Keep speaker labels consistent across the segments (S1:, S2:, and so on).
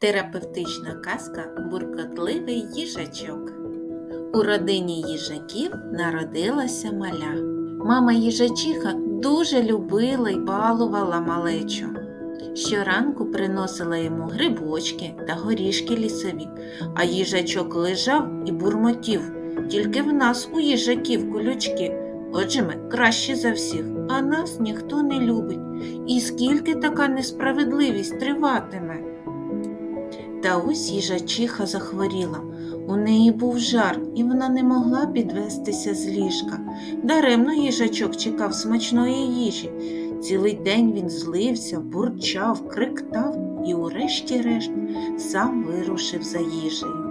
S1: Терапевтична казка Буркотливий їжачок. У родині їжаків народилася маля. Мама їжачиха дуже любила й балувала малечу. Щоранку приносила йому грибочки та горішки лісові, а їжачок лежав і бурмотів. Тільки в нас у їжаків колючки. Отже ми кращі за всіх, а нас ніхто не любить. І скільки така несправедливість триватиме? Та ось їжачиха захворіла. У неї був жар, і вона не могла підвестися з ліжка. Даремно їжачок чекав смачної їжі. Цілий день він злився, бурчав, криктав і, урешті-решт, сам вирушив за їжею.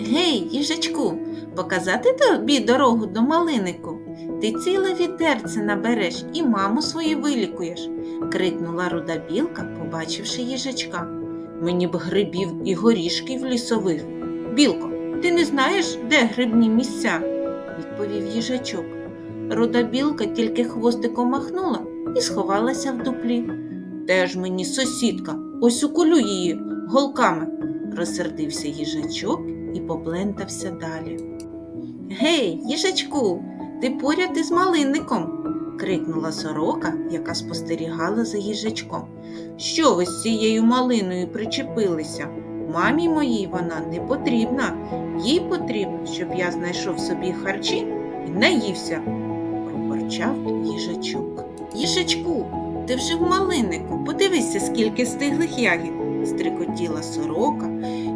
S1: Гей, їжачку, показати тобі дорогу до малинику. Ти ціле відерце набереш і маму свою вилікуєш, крикнула руда білка, побачивши їжачка. Мені б грибів і горішків лісових. Білко, ти не знаєш, де грибні місця? відповів їжачок. Руда білка тільки хвостиком махнула і сховалася в дуплі. Теж мені сусідка, ось уколю її голками, розсердився їжачок і поплентався далі. Гей, їжачку, ти поряд із малинником. Крикнула сорока, яка спостерігала за їжачком. Що ви з цією малиною причепилися? Мамі моїй вона не потрібна. Їй потрібно, щоб я знайшов собі харчі і наївся, проборчав їжачок. Їжачку, ти вже в малиннику, подивися, скільки стиглих ягід, стрикотіла сорока.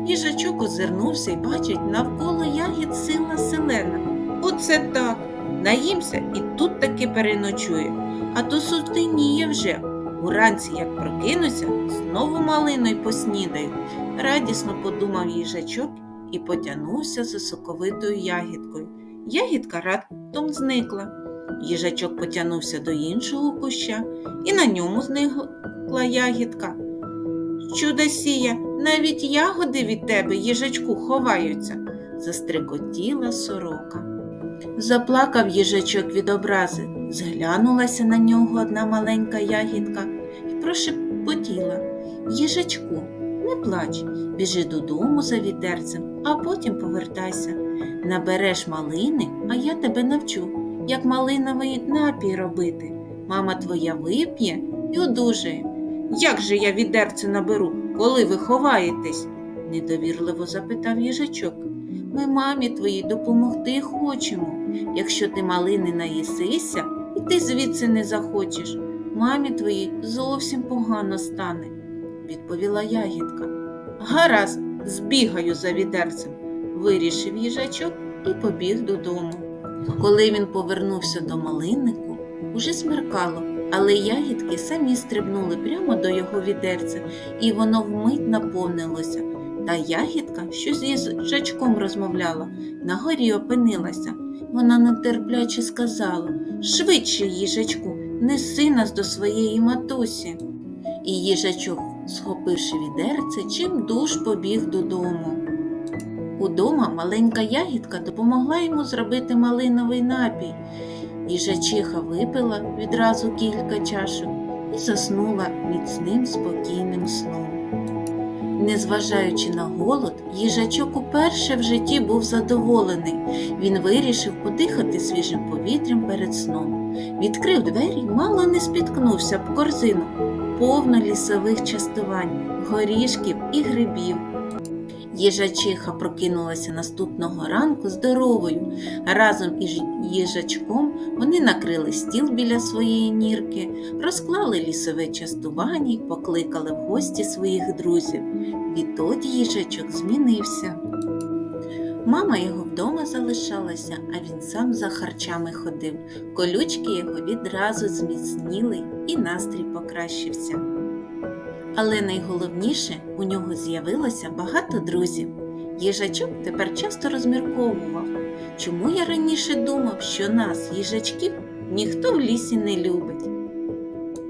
S1: Їжачок озирнувся і бачить навколо ягід сила селена. Оце так. Наїмся і тут таки переночує, а то сутеніє вже. Уранці, як прокинуся, знову малиною поснідаю. Радісно подумав їжачок і потягнувся за соковитою ягідкою. Ягідка раптом зникла. Їжачок потягнувся до іншого куща, і на ньому зникла ягідка. Чудосія, навіть ягоди від тебе, їжачку, ховаються, застрикотіла сорока. Заплакав їжачок від образи, зглянулася на нього одна маленька ягідка і прошепотіла Їжачку, не плач, біжи додому за вітерцем, а потім повертайся. Набереш малини, а я тебе навчу, як малиновий напій робити. Мама твоя вип'є і одужає. Як же я відерце наберу, коли ви ховаєтесь? недовірливо запитав їжачок. Ми мамі твоїй допомогти хочемо. Якщо ти малини наїсися, і ти звідси не захочеш, мамі твоїй зовсім погано стане, відповіла ягідка. Гаразд, збігаю за відерцем, вирішив їжачок і побіг додому. Коли він повернувся до малиннику, уже смеркало, але ягідки самі стрибнули прямо до його відерця, і воно вмить наповнилося. Та ягідка, що з їжачком розмовляла, на горі опинилася. Вона нетерпляче сказала Швидше, їжачку, неси нас до своєї матусі. І їжачок, схопивши відерце, чим душ побіг додому. Удома маленька ягідка допомогла йому зробити малиновий напій. Їжачиха випила відразу кілька чашок і заснула міцним спокійним сном. Незважаючи на голод, їжачок уперше в житті був задоволений. Він вирішив подихати свіжим повітрям перед сном. Відкрив двері, мало не спіткнувся б корзину, повно лісових частувань, горішків і грибів. Їжачиха прокинулася наступного ранку здоровою. Разом із їжачком вони накрили стіл біля своєї нірки, розклали лісове частування й покликали в гості своїх друзів. Відтоді їжачок змінився. Мама його вдома залишалася, а він сам за харчами ходив. Колючки його відразу зміцніли і настрій покращився. Але найголовніше у нього з'явилося багато друзів. Їжачок тепер часто розмірковував, чому я раніше думав, що нас, їжачків, ніхто в лісі не любить.